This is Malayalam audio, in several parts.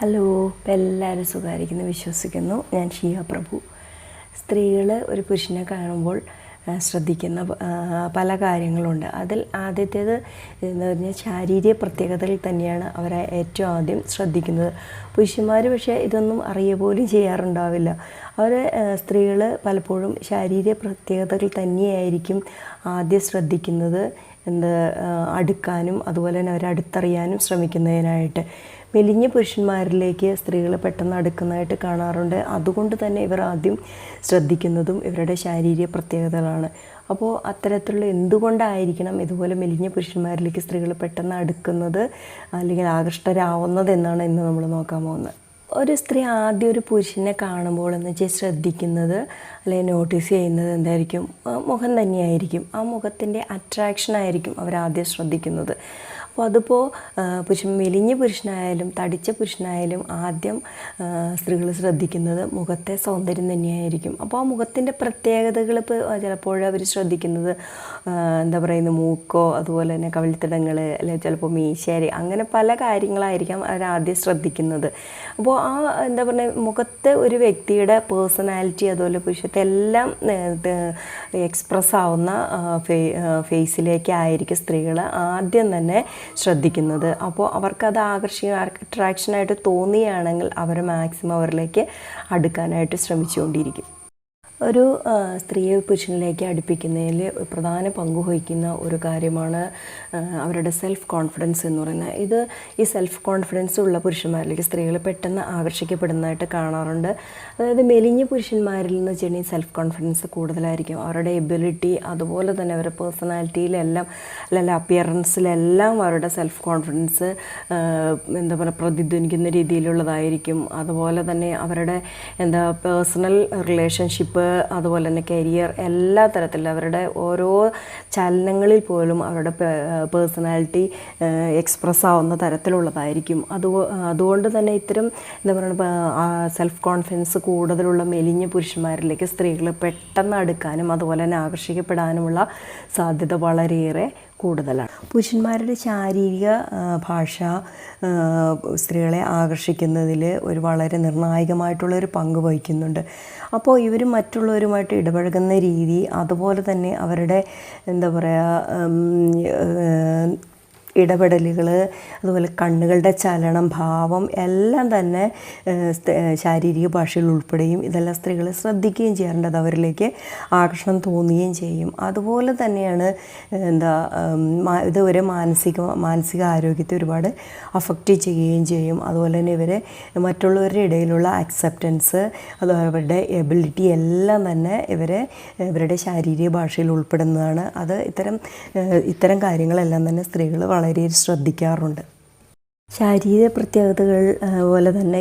ഹലോ ഇപ്പം എല്ലാവരും സുഖമായിരിക്കുന്നു വിശ്വസിക്കുന്നു. ഞാൻ ഷിയ പ്രഭു. സ്ത്രീകൾ ഒരു പുരുഷനെ കാണുമ്പോൾ ശ്രദ്ധിക്കുന്ന പല കാര്യങ്ങളുണ്ട്. അതിൽ ആദ്യത്തേത് എന്ന് പറഞ്ഞാൽ ശാരീരിക പ്രത്യേകതകൾ തന്നെയാണ് അവരെ ഏറ്റവും ആദ്യം ശ്രദ്ധിക്കുന്നത്. പുരുഷന്മാർ പക്ഷേ ഇതൊന്നും അറിയ പോലും ചെയ്യാറുണ്ടാവില്ല. അവർ സ്ത്രീകൾ പലപ്പോഴും ശാരീരിക പ്രത്യേകതകൾ തന്നെയായിരിക്കും ആദ്യം ശ്രദ്ധിക്കുന്നത്. എന്ത് അടുക്കാനും അതുപോലെ തന്നെ അവരെ അടുത്തറിയാനും ശ്രമിക്കുന്നതിനായിട്ട്. മെലിഞ്ഞ പുരുഷന്മാരിലേക്ക് സ്ത്രീകൾ പെട്ടെന്ന് അടുക്കുന്നതായിട്ട് കാണാറുണ്ട്. അതുകൊണ്ട് തന്നെ ഇവർ ആദ്യം ശ്രദ്ധിക്കുന്നതും ഇവരുടെ ശാരീരിക പ്രത്യേകതകളാണ്. അപ്പോൾ അത്തരത്തിലുള്ള എന്തുകൊണ്ടായിരിക്കണം ഇതുപോലെ മെലിഞ്ഞ പുരുഷന്മാരിലേക്ക് സ്ത്രീകൾ പെട്ടെന്ന് അടുക്കുന്നത് അല്ലെങ്കിൽ ആകൃഷ്ടരാവുന്നത് എന്നാണ് ഇന്ന് നമ്മൾ നോക്കാൻ പോകുന്നത്. ഒരു സ്ത്രീ ആദ്യം ഒരു പുരുഷനെ കാണുമ്പോൾ എന്ന് വെച്ചാൽ ശ്രദ്ധിക്കുന്നത് അല്ലെങ്കിൽ നോട്ടീസ് ചെയ്യുന്നത് എന്തായിരിക്കും? മുഖം തന്നെയായിരിക്കും. ആ മുഖത്തിന്റെ അട്രാക്ഷൻ ആയിരിക്കും അവരാദ്യം ശ്രദ്ധിക്കുന്നത്. അപ്പോൾ അതിപ്പോൾ പുരുഷൻ മെലിഞ്ഞ പുരുഷനായാലും തടിച്ച പുരുഷനായാലും ആദ്യം സ്ത്രീകൾ ശ്രദ്ധിക്കുന്നത് മുഖത്തെ സൗന്ദര്യം തന്നെയായിരിക്കും. അപ്പോൾ ആ മുഖത്തിന്റെ പ്രത്യേകതകൾ ഇപ്പോൾ ചിലപ്പോൾ അവർ ശ്രദ്ധിക്കുന്നത് എന്താ പറയുന്നത് മൂക്കോ അതുപോലെ തന്നെ കവിൾത്തിടങ്ങൾ അല്ലെങ്കിൽ ചിലപ്പോൾ മീശേരി അങ്ങനെ പല കാര്യങ്ങളായിരിക്കാം അവർ ആദ്യം ശ്രദ്ധിക്കുന്നത്. അപ്പോൾ ആ എന്താ പറയുക മുഖത്തെ ഒരു വ്യക്തിയുടെ പേഴ്സണാലിറ്റി അതുപോലെ പുരുഷത്തെ എല്ലാം എക്സ്പ്രസ് ആവുന്ന ഫേസിലേക്കായിരിക്കും സ്ത്രീകൾ ആദ്യം തന്നെ ശ്രദ്ധിക്കുന്നത്. അപ്പോൾ അവർക്കത് ആകർഷിക അട്രാക്ഷനായിട്ട് തോന്നിയാണെങ്കിൽ അവർ മാക്സിമം അവരിലേക്ക് അടുക്കാനായിട്ട് ശ്രമിച്ചുകൊണ്ടിരിക്കും. ഒരു സ്ത്രീയെ പുരുഷനിലേക്ക് അടുപ്പിക്കുന്നതിൽ പ്രധാന പങ്ക് വഹിക്കുന്ന ഒരു കാര്യമാണ് അവരുടെ സെൽഫ് കോൺഫിഡൻസ് എന്ന് പറയുന്നത്. ഇത് ഈ സെൽഫ് കോൺഫിഡൻസ് ഉള്ള പുരുഷന്മാരിലേക്ക് സ്ത്രീകൾ പെട്ടെന്ന് ആകർഷിക്കപ്പെടുന്നതായിട്ട് കാണാറുണ്ട്. അതായത് മെലിഞ്ഞ പുരുഷന്മാരിൽ നിന്ന് വെച്ചിട്ടുണ്ടെങ്കിൽ സെൽഫ് കോൺഫിഡൻസ് കൂടുതലായിരിക്കും. അവരുടെ എബിലിറ്റി അതുപോലെ തന്നെ അവരുടെ പേഴ്സണാലിറ്റിയിലെല്ലാം അല്ലെങ്കിൽ അപ്പിയറൻസിലെല്ലാം അവരുടെ സെൽഫ് കോൺഫിഡൻസ് എന്താ പറയുക പ്രതിധ്വനിക്കുന്ന രീതിയിലുള്ളതായിരിക്കും. അതുപോലെ തന്നെ അവരുടെ എന്താ പേഴ്സണൽ റിലേഷൻഷിപ്പ് അതുപോലെ തന്നെ കരിയർ എല്ലാ തരത്തിലും അവരുടെ ഓരോ ചലനങ്ങളിൽ പോലും അവരുടെ പേഴ്സണാലിറ്റി എക്സ്പ്രസ് ആവുന്ന തരത്തിലുള്ളതായിരിക്കും. അത് അതുകൊണ്ട് തന്നെ ഇത്തരം എന്താ പറയുക സെൽഫ് കോൺഫിഡൻസ് കൂടുതലുള്ള മെലിഞ്ഞ പുരുഷന്മാരിലേക്ക് സ്ത്രീകൾ പെട്ടെന്ന് അടുക്കാനും അതുപോലെ തന്നെ ആകർഷിക്കപ്പെടാനുമുള്ള സാധ്യത വളരെയേറെ കൂടുതലാണ്. പുരുഷന്മാരുടെ ശാരീരിക ഭാഷ സ്ത്രീകളെ ആകർഷിക്കുന്നതിൽ ഒരു വളരെ നിർണായകമായിട്ടുള്ള ഒരു പങ്ക് വഹിക്കുന്നുണ്ട്. അപ്പോൾ ഇവർ മറ്റുള്ളവരുമായിട്ട് ഇടപഴകുന്ന രീതി അതുപോലെ തന്നെ അവരുടെ എന്താ പറയുക ഇടപെടലുകൾ അതുപോലെ കണ്ണുകളുടെ ചലനം ഭാവം എല്ലാം തന്നെ ശാരീരിക ഭാഷയിൽ ഉൾപ്പെടുകയും ഇതെല്ലാം സ്ത്രീകൾ ശ്രദ്ധിക്കുകയും ചെയ്യാറുണ്ട് അവരിലേക്ക് ആകർഷണം തോന്നുകയും ചെയ്യും. അതുപോലെ തന്നെയാണ് എന്താ ഇതുവരെ മാനസിക മാനസിക ആരോഗ്യത്തെ ഒരുപാട് അഫക്റ്റ് ചെയ്യുകയും ചെയ്യും. അതുപോലെ തന്നെ ഇവരെ മറ്റുള്ളവരുടെ ഇടയിലുള്ള അക്സെപ്റ്റൻസ് അത് അവരുടെ എബിലിറ്റി എല്ലാം തന്നെ ഇവരെ ഇവരുടെ ശാരീരിക ഭാഷയിൽ ഉൾപ്പെടുന്നതാണ്. അത് ഇത്തരം ഇത്തരം കാര്യങ്ങളെല്ലാം തന്നെ സ്ത്രീകൾ വളരെ ശ്രദ്ധിക്കാറുണ്ട്. ശാരീരിക പ്രത്യേകതകൾ പോലെ തന്നെ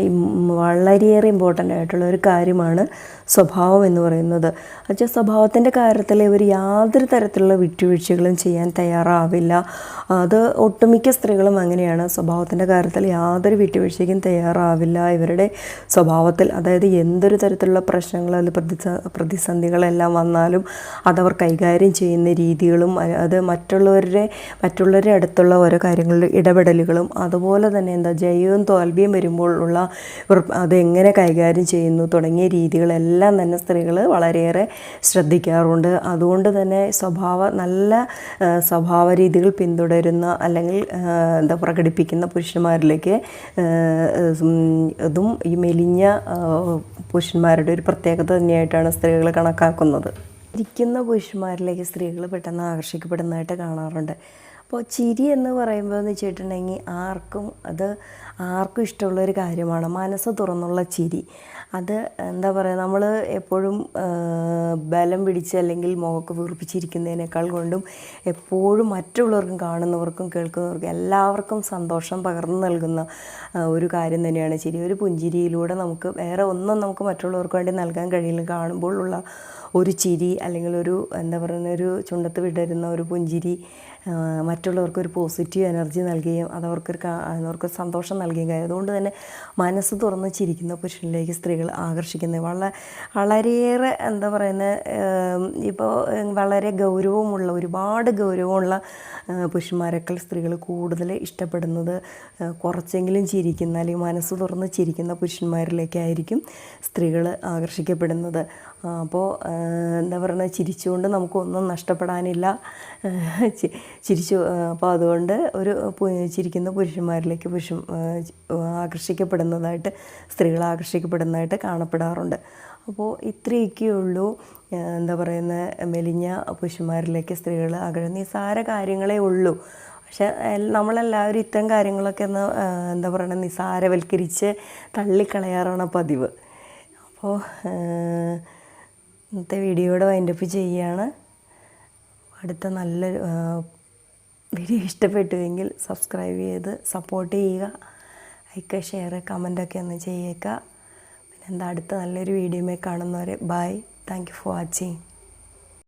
വളരെയേറെ ഇമ്പോർട്ടന്റ് ആയിട്ടുള്ള ഒരു കാര്യമാണ് സ്വഭാവം എന്ന് പറയുന്നത്. അച്ഛാ സ്വഭാവത്തിന്റെ കാര്യത്തിൽ ഇവർ യാതൊരു തരത്തിലുള്ള വിട്ടുവീഴ്ചകളും ചെയ്യാൻ തയ്യാറാവില്ല. അത് ഒട്ടുമിക്ക സ്ത്രീകളും അങ്ങനെയാണ്. സ്വഭാവത്തിന്റെ കാര്യത്തിൽ യാതൊരു വിട്ടുവീഴ്ചയ്ക്കും തയ്യാറാവില്ല. ഇവരുടെ സ്വഭാവത്തിൽ അതായത് എന്തൊരു തരത്തിലുള്ള പ്രശ്നങ്ങൾ അല്ലെങ്കിൽ പ്രതിസ പ്രതിസന്ധികളെല്ലാം വന്നാലും അതവർ കൈകാര്യം ചെയ്യുന്ന രീതികളും അത് മറ്റുള്ളവരുടെ മറ്റുള്ളവരുടെ അടുത്തുള്ള ഓരോ കാര്യങ്ങളിൽ ഇടപെടലുകളും അതുപോലെ തന്നെ എന്താ ജയവും തോൽവിയും വരുമ്പോൾ ഉള്ള അതെങ്ങനെ കൈകാര്യം ചെയ്യുന്നു തുടങ്ങിയ രീതികളെല്ലാം തന്നെ സ്ത്രീകൾ വളരെയേറെ ശ്രദ്ധിക്കാറുണ്ട്. അതുകൊണ്ട് തന്നെ സ്വഭാവ നല്ല സ്വഭാവ രീതികൾ പിന്തുടരുന്ന അല്ലെങ്കിൽ എന്താ പ്രകടിപ്പിക്കുന്ന പുരുഷന്മാരിലേക്ക് ഇതും ഈ മെലിഞ്ഞ പുരുഷന്മാരുടെ ഒരു പ്രത്യേകത തന്നെയായിട്ടാണ് സ്ത്രീകൾ കണക്കാക്കുന്നത്. ഇരിക്കുന്ന പുരുഷന്മാരിലേക്ക് സ്ത്രീകൾ പെട്ടെന്ന് ആകർഷിക്കപ്പെടുന്നതായിട്ട് കാണാറുണ്ട്. അപ്പോൾ ചിരി എന്ന് പറയുമ്പോൾ എന്ന് വെച്ചിട്ടുണ്ടെങ്കിൽ ആർക്കും അത് ആർക്കും ഇഷ്ടമുള്ളൊരു കാര്യമാണ്. മനസ്സ് തുറന്നുള്ള ചിരി. അത് എന്താ പറയുക നമ്മൾ എപ്പോഴും ബലം പിടിച്ച് അല്ലെങ്കിൽ മുഖമൊക്കെ വീർപ്പിച്ചിരിക്കുന്നതിനേക്കാൾ കൊണ്ടും എപ്പോഴും മറ്റുള്ളവർക്കും കാണുന്നവർക്കും കേൾക്കുന്നവർക്കും എല്ലാവർക്കും സന്തോഷം പകർന്നു നൽകുന്ന ഒരു കാര്യം തന്നെയാണ് ചിരി. ഒരു പുഞ്ചിരിയിലൂടെ നമുക്ക് വേറെ ഒന്നും നമുക്ക് മറ്റുള്ളവർക്ക് വേണ്ടി നൽകാൻ കഴിയില്ല. കാണുമ്പോഴുള്ള ഒരു ചിരി അല്ലെങ്കിൽ ഒരു എന്താ പറയുന്ന ഒരു ചുണ്ടത്ത് വിടരുന്ന ഒരു പുഞ്ചിരി ആ, മറ്റുള്ളവർക്ക് ഒരു പോസിറ്റീവ് എനർജി നൽകുകയും അതവർക്കൊരു കാ- അവർക്ക് സന്തോഷം നൽകുകയും കഴിയും അതുകൊണ്ട് തന്നെ മനസ്സ് തുറന്ന് ചിരിക്കുന്ന പുരുഷനിലേക്ക് സ്ത്രീകൾ ആകർഷിക്കുന്നത് വളരെ വളരെയേറെ എന്താ പറയുന്നത് ഇപ്പോൾ വളരെ ഗൗരവമുള്ള ഒരുപാട് ഗൗരവമുള്ള പുരുഷന്മാരെക്കാൾ സ്ത്രീകൾ കൂടുതൽ ഇഷ്ടപ്പെടുന്നത് കുറച്ചെങ്കിലും ചിരിക്കുന്ന അല്ലെങ്കിൽ മനസ്സ് തുറന്ന് ചിരിക്കുന്ന പുരുഷന്മാരിലേക്കായിരിക്കും സ്ത്രീകൾ ആകർഷിക്കപ്പെടുന്നത്. അപ്പോൾ എന്താ പറയുക ചിരിച്ചുകൊണ്ട് നമുക്കൊന്നും നഷ്ടപ്പെടാനില്ല. ചിരിച്ചു അപ്പോൾ അതുകൊണ്ട് ഒരു ചിരിക്കുന്ന പുരുഷന്മാരിലേക്ക് പുരുഷൻ ആകർഷിക്കപ്പെടുന്നതായിട്ട് സ്ത്രീകൾ ആകർഷിക്കപ്പെടുന്നതായിട്ട് കാണപ്പെടാറുണ്ട്. അപ്പോൾ ഇത്രയൊക്കെ ഉള്ളൂ എന്താ പറയുന്ന മെലിഞ്ഞ പുരുഷന്മാരിലേക്ക് സ്ത്രീകൾ ആഗ്രഹം നിസ്സാര കാര്യങ്ങളേ ഉള്ളൂ. പക്ഷെ നമ്മളെല്ലാവരും ഇത്തരം കാര്യങ്ങളൊക്കെ ഒന്ന് എന്താ പറയുക നിസ്സാരവൽക്കരിച്ച് തള്ളിക്കളയാറാണ് പതിവ്. അപ്പോൾ ഇന്നത്തെ വീഡിയോയുടെ വൈൻഡപ്പ് ചെയ്യുകയാണ് അടുത്ത നല്ലൊരു വീഡിയോ ഇഷ്ടപ്പെട്ടുവെങ്കിൽ സബ്സ്ക്രൈബ് ചെയ്ത് സപ്പോർട്ട് ചെയ്യുക. ലൈക്ക് ഷെയർ കമന്റൊക്കെ ഒന്ന് ചെയ്യേക്കുക പിന്നെ എന്താ അടുത്ത നല്ലൊരു വീഡിയോമേ കാണുന്നവരെ bye thank you for watching